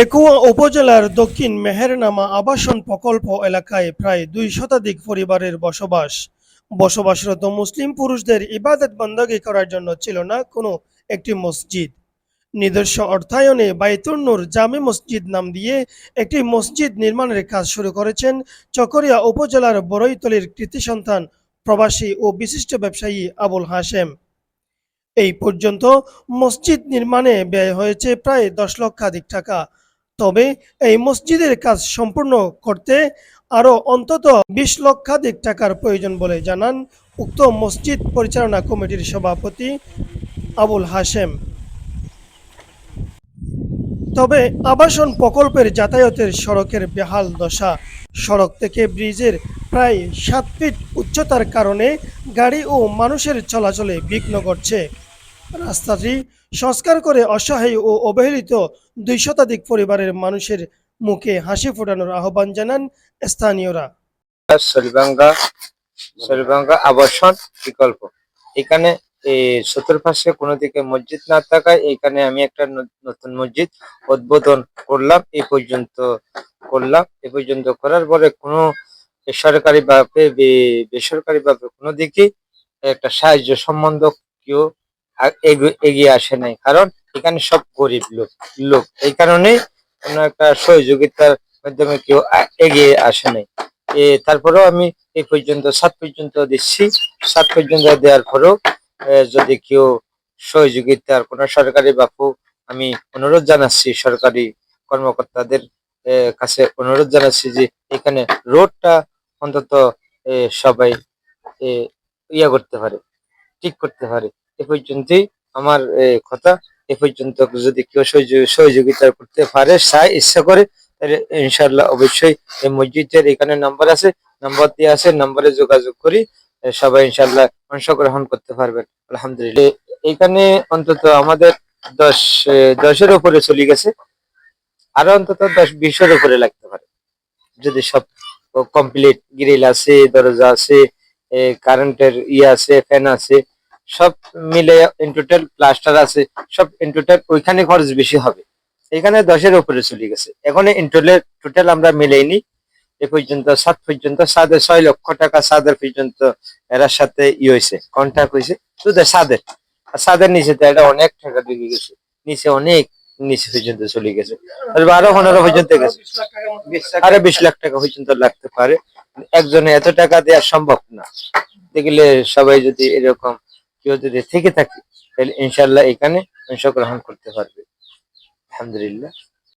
পেকুয়া উপজেলার দক্ষিণ মেহেরনামা আবাসন প্রকল্প এলাকায় প্রায় দুই শতাধিক পরিবারের বসবাস। বসবাসরত মুসলিম পুরুষদের ইবাদত বন্দী করার জন্য ছিল না কোনো একটি মসজিদ। নিজস্ব অর্থায়নে বাইতুন্নুর জামে মসজিদ নাম দিয়ে একটি মসজিদ নির্মাণের কাজ শুরু করেছেন চকরিয়া উপজেলার বড়ইতলির কৃতি সন্তান, প্রবাসী ও বিশিষ্ট ব্যবসায়ী আবুল হাশেম। এই পর্যন্ত মসজিদ নির্মাণে ব্যয় হয়েছে প্রায় দশ লক্ষাধিক টাকা। তবে এই মসজিদের কাজ সম্পূর্ণ করতে আরও অন্তত বিশ লক্ষাধিক টাকার প্রয়োজন বলে জানান উক্ত মসজিদ পরিচালনা কমিটির সভাপতি আবুল হাশেম। তবে আবাসন প্রকল্পের যাতায়াতের সড়কের বেহাল দশা। সড়ক থেকে ব্রিজের প্রায় সাত ফিট উচ্চতার কারণে গাড়ি ও মানুষের চলাচলে বিঘ্ন ঘটছে। রাস্তাটি সংস্কার করে অসহায় ও অবহেলিত দুই শতাধিক পরিবারের মানুষের মুখে হাসি ফোটানোর আহ্বান জানান স্থানীয়রা। সরিবাঙ্গা সরিবাঙ্গা আবাসন বিকল্প। এখানে চতুর্পাশে কোনো দিকে মসজিদ না থাকায় এখানে আমি একটা নতুন মসজিদ উদ্বোধন করলাম এই পর্যন্ত করলাম। এ পর্যন্ত করার পরে কোনো সরকারি ভাবে, বে- বেসরকারি ভাবে কোনো দিকে একটা সাহায্য সম্বন্ধ কেউ এগিয়ে আসে নাই। কারণ এখানে সব গরিব লোক লোক। এই কারণে কোনো একটা সহযোগিতার মাধ্যমে কেউ এগিয়ে আসে নাই। তারপরেও আমি এই পর্যন্ত, সাত পর্যন্ত দিচ্ছি। সাত পর্যন্ত দেওয়ার পরেও যদি কেউ সহযোগিতার কোনো সরকারি বাপু, আমি অনুরোধ জানাচ্ছি সরকারি কর্মকর্তাদের কাছে অনুরোধ জানাচ্ছি যে এখানে রোডটা অন্তত সবাই ইয়া করতে পারে, ঠিক করতে পারে। এ পর্যন্তই। আমার কথা এ পর্যন্ত যদি কেউ সহযোগি- সহযোগিতা করতে পারে চায় ইচ্ছা করে, তাহলে ইনশাল্লাহ অবশ্যই এই মসজিদের এখানে নাম্বার আছে, নাম্বার দিয়ে আছে, নাম্বারে যোগাযোগ করি সবাই ইনশাল্লাহ অংশগ্রহণ করতে পারবেন। আলহামদুলিল্লাহ। এখানে অন্তত আমাদের দশ দশের উপরে চলে গেছে। আরও অন্তত দশ, বিশের উপরে লাগতে পারে। যদি সব কমপ্লিট, গ্রিল আছে, দরজা আছে কারেন্টের ইয়ে আছে, ফ্যান আছে সব মিলে টোটাল প্লাস্টার আছে, সব টোটাল ওইখানে খরচ বেশি হবে। এখানে দশের উপরে চলে গেছে। এখন ইন্টোলের টোটাল আমরা মিলাইনি এ পর্যন্ত সাত পর্যন্ত সাদের ছয় লক্ষ টাকা সাদের পর্যন্ত এরার সাথে ই হয়েছে কন্ট্যাক্ট হয়েছে। শুধু সাদের। আর সাদের নিচে তো এটা অনেক টাকা ঢুকে গেছে। নিচে অনেক নিচে পর্যন্ত চলে গেছে। আরও পনেরো পর্যন্ত গেছে। আরও বিশ লাখ টাকা পর্যন্ত লাগতে পারে। একজনে এত টাকা দেওয়া সম্ভব না। দেখলে সবাই যদি এরকম কেউ যদি থেকে থাকে তাহলে ইনশাল্লাহ এখানে অংশগ্রহণ করতে পারবে। আলহামদুলিল্লাহ।